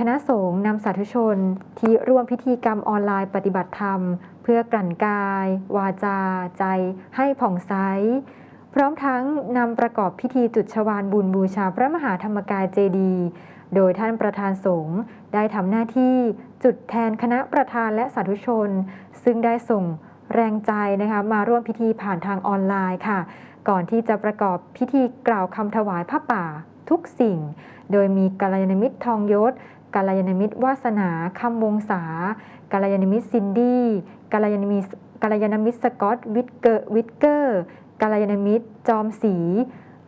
คณะสงฆ์นำสาธุชนที่ร่วมพิธีกรรมออนไลน์ปฏิบัติธรรม เพื่อกลั่นกาย วาจา ใจให้ผ่องใส พร้อมทั้งนำประกอบพิธีจุดชวานบุญบูชาพระมหาธรรมกายเจดีย์โดยท่านประธานสงฆ์ได้ทำหน้าที่จุดแทนคณะประธานและสาธุชน ซึ่งได้ส่งแรงใจนะคะมาร่วมพิธีผ่านทางออนไลน์ค่ะ ก่อนที่จะประกอบพิธีกล่าวคำถวายผ้าป่าทุกสิ่ง โดยมีกัลยาณมิตรทองยศ กัลยาณมิตรวาสนาคำวงศากัลยาณมิตรซินดี้กัลยาณมิตรกัลยาณมิตรสกอตวิทเกอร์วิทเกอร์กัลยาณมิตรจอมศรี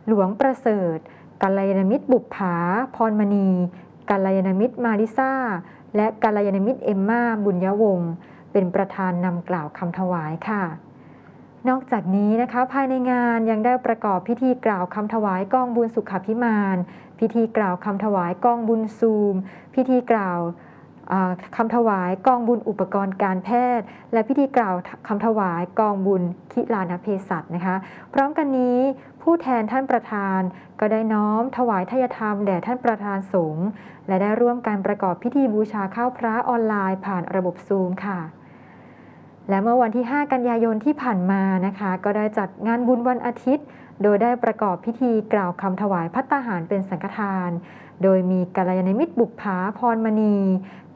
หลวงประเสริฐกัลยาณมิตรบุปผาพรมณีกัลยาณมิตรมาริซาและกัลยาณมิตรเอมมาบุญยวงศ์เป็นประธานนำกล่าวคำถวายค่ะ นอกจากนี้นะคะภายในงานยังได้ประกอบพิธีกล่าวคำถวายกองบุญสุขพิมาน พิธีกล่าวคำถวายกองบุญซูม พิธีกล่าวอ่าคำถวายกองบุญอุปกรณ์การแพทย์ และพิธีกล่าวคำถวายกองบุญคิลานเภสัชนะคะ พร้อมกันนี้ผู้แทนท่านประธาน ก็ได้น้อมถวายทายธรรมแด่ท่านประธานสงฆ์และได้ร่วมการประกอบพิธีบูชาข้าวพระออนไลน์ผ่านระบบซูมค่ะ และเมื่อวันที่ 5 กันยายนที่ผ่านมานะคะ ก็ได้จัดงานบุญวันอาทิตย์ โดยได้ประกอบพิธีกล่าวคำถวายพัตตาหารเป็นสังฆทาน โดยมีกัลยาณมิตรบุปผาพรมณี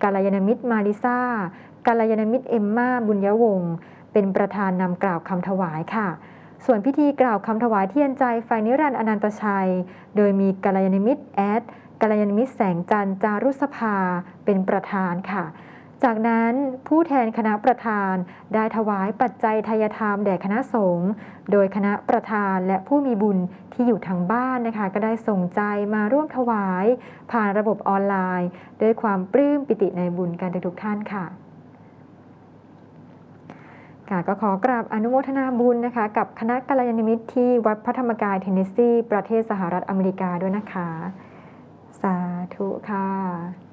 กัลยาณมิตรมาริซากัลยาณมิตรเอมมาบุญยวงศ์เป็นประธานนำกล่าวคำถวายค่ะ ส่วนพิธีกล่าวคำถวายเทียนใจไฟนิรันดร์อนันตชัย โดยมีกัลยาณมิตรแอดกัลยาณมิตรแสงจันทร์จารุสภาเป็นประธานค่ะ จากนั้นผู้แทนคณะประธาน ได้ถวายปัจจัยทายธรรมแด่คณะสงฆ์โดยคณะประธานและผู้มีบุญที่อยู่ทางบ้านนะคะ ก็ได้ส่งใจมาร่วมถวาย ผ่านระบบออนไลน์ ด้วยความปลื้มปิติในบุญกันทุกท่านค่ะค่ะก็ขอกราบอนุโมทนาบุญนะคะ กับคณะกัลยาณมิตรที่วัดพระธรรมกายเทนเนสซี ประเทศสหรัฐอเมริกาด้วยนะคะ สาธุค่ะ